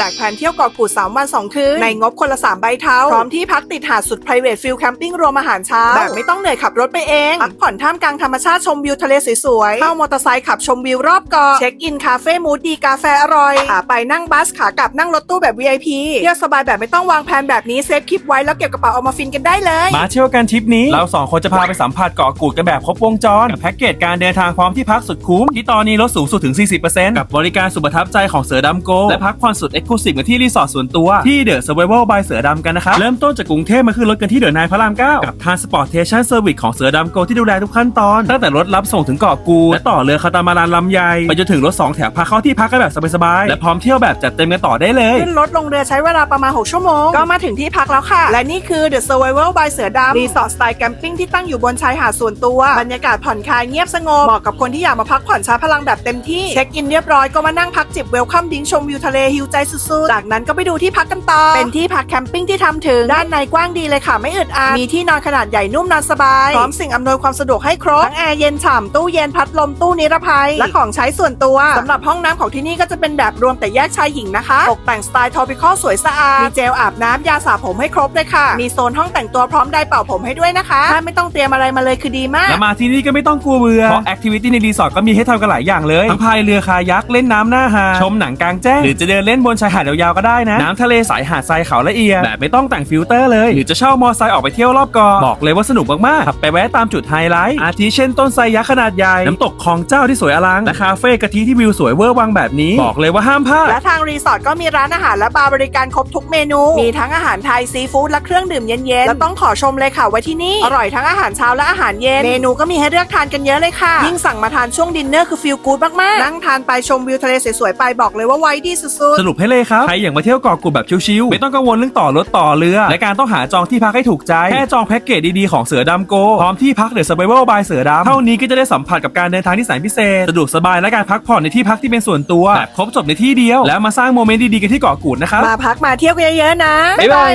จากแผนเที่ยวเกาะกูด 3 วัน 2 คืน ในงบคนละ 3 ใบเท้า พร้อมที่พักติดหาดสุด private field camping รวมอาหารเช้า แบบไม่ต้องเหนื่อยขับรถไปเอง พักผ่อนท่ามกลางธรรมชาติชมวิวทะเลสวยๆเข้ามอเตอร์ไซค์ขับชมวิวรอบเกาะเช็คอินคาเฟ่มูดดีกาแฟอร่อยขาไปนั่งบัสขากลับนั่งรถตู้แบบ VIP เที่ยวสบายแบบไม่ต้องวางแผนแบบนี้เซฟคลิปไว้แล้วเก็บกระเป๋าเอามาฟินกันได้เลย มาเที่ยวกันทริปนี้ เราสองคนจะพาไปสัมผัสเกาะกูดกันแบบครบวงจรกับแพ็กเกจการเดินทางพร้อมที่พักสุดคุ้มที่ตอนนี้ลดสูงสุดถึง 40%กับบริการสุดประทับใจของเสือดำโกและพักผ่อนสุดเอ็กซ์คลูซีฟกันที่รีสอร์ทส่วนตัวที่เดอะเซอร์ไวเวลบายเสือดำกันนะครับ เริ่มต้นจากกรุงเทพมาขึ้นรถกันที่เดอะนายพระราม9กับ Transportation Service ของเสือดำโกที่ดูแลทุกขั้นตอน ตั้งแต่รถรับส่งถึงเกาะกูดและต่อเรือคาตามารันลำใหญ่ไปจนถึงรถสองแถวพาเข้าที่พักกันแบบสบายๆและพร้อมเที่ยวแบบจัดเต็มกันต่อได้เลยขึ้นรถลงเรือใช้เวลาประมาณ 6 ชั่วโมง ก็มาถึงที่พักแล้วค่ะ และนี่คือ The Survival by เสือดำรีสอร์ทสไตล์แคมปิ้งที่ตั้งอยู่บนชายหาดส่วนตัว บรรยากาศผ่อนคลายเงียบสงบเหมาะกับคนที่อยากมาพักผ่อนชาร์จพลังแบบเต็มที่ เช็คอินเรียบร้อยก็มานั่งพักจิบเวลคัมดิ้งชมวิวทะเลฮิวใจสุดๆ จากนั้นก็ไปดูที่พักกันต่อ เป็นที่พักแคมปิ้งที่ทำถึง ด้านในกว้างดีเลยค่ะ ไม่อึดอัด มีที่นอนขนาดใหญ่นุ่มนอนสบาย พร้อมสิ่งอำนวยความสะดวกให้ครบ ทั้งแอร์เย็นฉ่ำตู้เย็นพัดลมตู้นิรภัย และของใช้ส่วนตัวสำหรับห้องน้ำของที่นี่ก็จะเป็นแบบรวมแต่แยกชายหญิงนะคะ ตกแต่งสไตล์ทอปิคอลสวยสะอาด มีเจลอาบน้ำยาสระผมให้ครบเลยค่ะ มีโซนห้องแต่งตัวพร้อมไดร์เป่าผมให้ด้วยนะคะถ้าไม่ต้องเตรียมอะไรมาเลยคือดีมากและมาที่นี่ก็ไม่ต้องกลัวเบื่อเพราะแอคทิวิตี้ในรีสอร์ทก็มีให้ทำกันหลายอย่างเลยทั้งพายเรือคายักเล่นน้ำหน้าหาดชมหนังกลางแจ้งหรือจะเดินเล่นบนชายหาดยาวๆก็ได้นะ น้ำทะเลสายหาดทรายขาวละเอียดแบบไม่ต้องแต่งฟิลเตอร์เลย หรือจะเช่ามอไซค์ออกไปเที่ยวรอบเกาะบอกเลยว่าสนุกมากๆขับไปแวะตามจุดไฮไลท์อาทิเช่นต้นไทรยักษ์ขนาดใหญ่น้ำตกคลองเจ้าที่สวยอลังและคาเฟ่กะทิที่วิวสวยเวอร์วังแบบนี้ บอกเลยว่าห้ามพลาดและทางรีสอร์ทก็มีร้านอาหารและบาร์บริการครบทุกเมนู มีทั้งอาหารไทยซีฟู้ดและเครื่องดื่มเย็นๆและต้องขอชมเลยค่ะว่าที่นี่อร่อยทั้งอาหารเช้าและอาหารเย็น เมนูก็มีให้เลือกทานกันเยอะเลยค่ะ ยิ่งสั่งมาทานช่วงดินเนอร์คือฟิลกู๊ดมากๆนั่งทานไปชมวิวทะเลสวยๆไปบอกเลยว่าไว้ดีสุดสรุปให้เลยครับ ใครอยากมาเที่ยวเกาะกูดแบบชิวๆ ไม่ต้องกังวลเรื่องต่อรถต่อเรือ และการต้องหาจองที่พักให้ถูกใจ แค่จองแพ็กเกจดีๆของเสือดำโก พร้อมที่พักเดอะส u r v i v a l by เสือดำ เท่านี้ก็จะได้สัมผัสกับการเดินทางที่แสนพิเศษ สะดวกสบายและการพักผ่อนในที่พักที่เป็นส่วนตัวแบบครบจบในที่เดียว แล้วมาสร้างโมเมนต์ดีๆกันที่เกาะกูดนะครับ มาพักมาเที่ยวกันเยอะๆนะ บ๊ายบาย